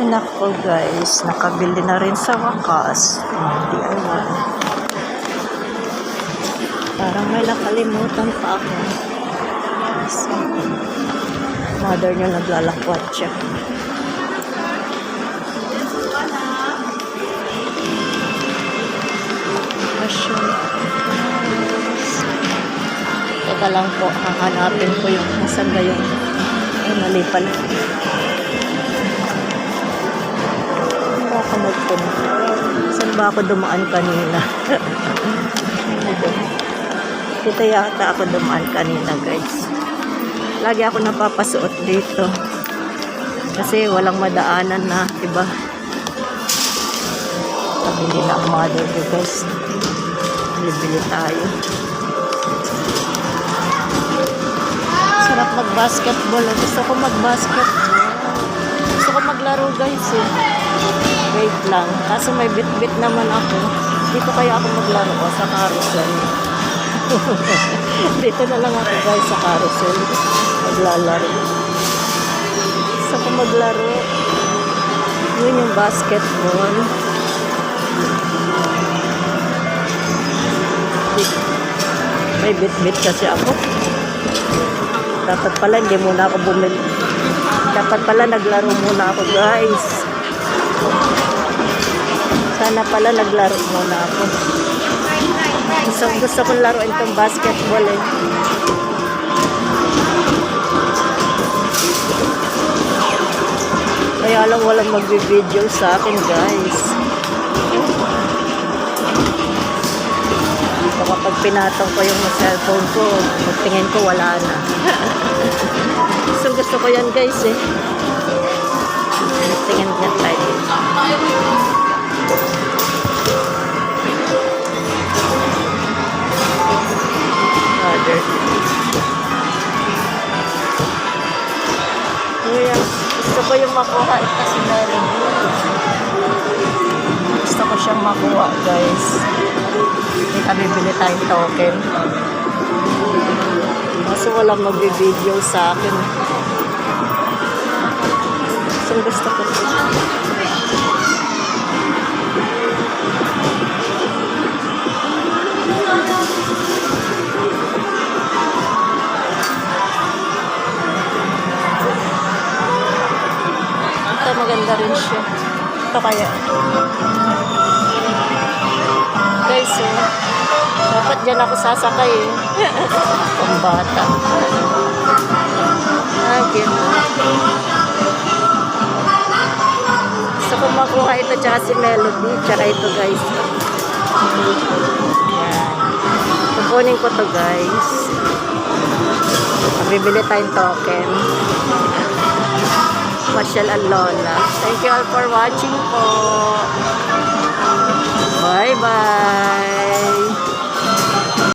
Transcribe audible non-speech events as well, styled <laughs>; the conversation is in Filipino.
Ay, Nako guys, nakabili na rin sa wakas. Ang DIY. Parang may nakalimutan pa ako. So, mother niya naglalakwat siya. Fashion. Teka lang po, hahanapin ko yung nasan ba yung ay mali pala. Ako nagpunta? Saan ba ako dumaan kanina? <laughs> Dito yata ako dumaan kanina guys. Lagi ako napapasuot dito. Kasi walang madaanan na, iba. Pabili na ang mother ko guys. Bili-bili tayo. Sarap mag-basketball. Gusto ko mag-basketball. Gusto ko maglaro guys eh. Wait lang. Kaso may bit-bit naman ako. Dito kaya ako maglaro o sa carousel. <laughs> Dito na lang ako guys sa carousel. Maglalaro. Gusto ko maglaro. Yun yung basketball. May bit-bit kasi ako. Dapat pala hindi muna ako bumili. Dapat pala naglaro muna ako guys. Sana pala naglaro muna ako. Gusto, gusto kong laruin tong basketball eh. Kaya lang walang magbi-video sa akin guys. So kapag pinatong ko yung cellphone ko, magtingin ko wala na. <laughs> so gusto ko yan guys eh. Tingin ko yung makuha ito si Mary. Gusto ko siyang makuha guys. May kabibili tayong token. Kaso walang magbibideo sa akin. So gusto ko Ito maganda rin siya. Ito kaya. Guys, eh. Dapat dyan ako sasakay eh. <laughs> Pambata. Ah, ganun. Gusto ko makuha ito tsaka si Melody. Tsaka ito guys. Yan. Kukunin ko to guys. Bibili tayong token. Marshall and Lola. Thank you all for watching po. Bye-bye.